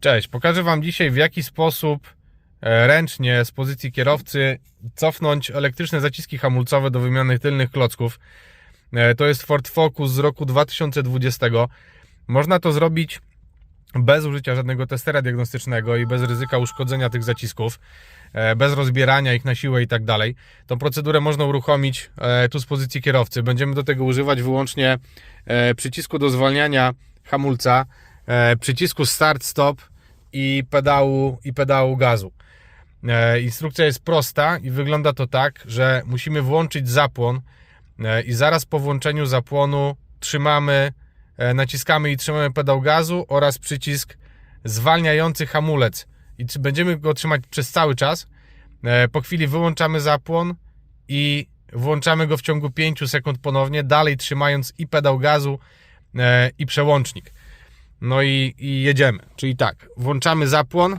Cześć, pokażę Wam dzisiaj w jaki sposób e, ręcznie z pozycji kierowcy cofnąć elektryczne zaciski hamulcowe do wymiany tylnych klocków. E, To jest Ford Focus z roku 2020. Można to zrobić bez użycia żadnego testera diagnostycznego i bez ryzyka uszkodzenia tych zacisków, e, bez rozbierania ich na siłę i tak dalej. Tą procedurę można uruchomić tu z pozycji kierowcy. Będziemy do tego używać wyłącznie przycisku do zwalniania hamulca, przycisku start-stop i pedału, i pedału gazu. E, Instrukcja jest prosta i wygląda to tak, że musimy włączyć zapłon e, i zaraz po włączeniu zapłonu trzymamy, e, naciskamy i trzymamy pedał gazu oraz przycisk zwalniający hamulec i będziemy go trzymać przez cały czas. E, Po chwili wyłączamy zapłon i włączamy go w ciągu 5 sekund ponownie, dalej trzymając i pedał gazu e, i przełącznik. No i, i jedziemy. Czyli tak, włączamy zapłon,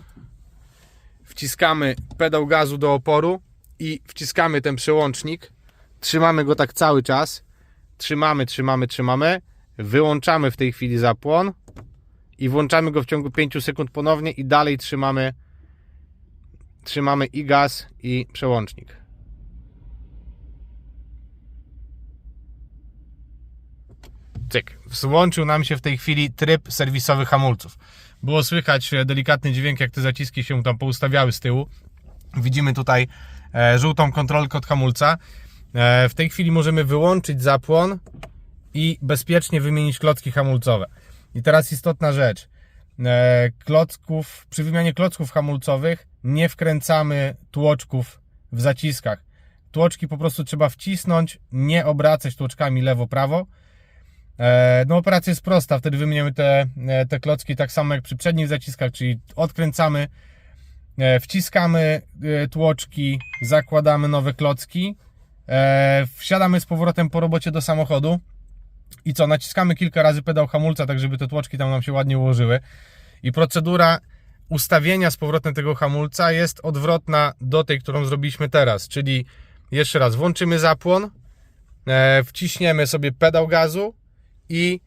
wciskamy pedał gazu do oporu i wciskamy ten przełącznik. Trzymamy go tak cały czas. Trzymamy, trzymamy, trzymamy. Wyłączamy w tej chwili zapłon i włączamy go w ciągu 5 sekund ponownie i dalej trzymamy trzymamy i gaz i przełącznik. Cyk. Włączył nam się w tej chwili tryb serwisowy hamulców. Było słychać e, delikatny dźwięk, jak te zaciski się tam poustawiały z tyłu. Widzimy tutaj e, żółtą kontrolkę od hamulca. E, w tej chwili możemy wyłączyć zapłon i bezpiecznie wymienić klocki hamulcowe. I teraz istotna rzecz. Klocków, przy wymianie klocków hamulcowych nie wkręcamy tłoczków w zaciskach. Tłoczki po prostu trzeba wcisnąć, nie obracać tłoczkami lewo-prawo. E, No operacja jest prosta, wtedy wymieniamy te, e, te klocki tak samo jak przy przednich zaciskach, czyli odkręcamy, e, wciskamy tłoczki, zakładamy nowe klocki, wsiadamy z powrotem po robocie do samochodu i co, naciskamy kilka razy pedał hamulca, tak żeby te tłoczki tam nam się ładnie ułożyły. I procedura ustawienia z powrotem tego hamulca jest odwrotna do tej, którą zrobiliśmy teraz, czyli jeszcze raz włączymy zapłon, wciśniemy sobie pedał gazu i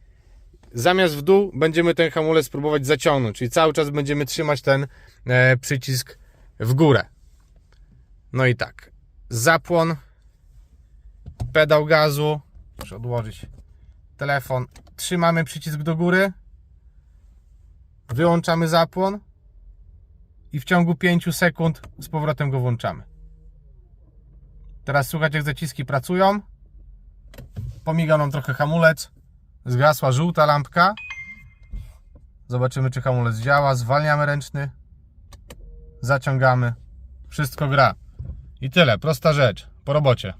zamiast w dół będziemy ten hamulec próbować zaciągnąć, czyli cały czas będziemy trzymać ten e, przycisk w górę. No i tak, zapłon, pedał gazu, muszę odłożyć telefon, trzymamy przycisk do góry, wyłączamy zapłon i w ciągu 5 sekund z powrotem go włączamy. Teraz słuchać jak zaciski pracują. Pomigał nam trochę hamulec. Zgasła żółta lampka. Zobaczymy, czy hamulec działa. Zwalniamy ręczny. Zaciągamy. Wszystko gra. I tyle. Prosta rzecz. Po robocie.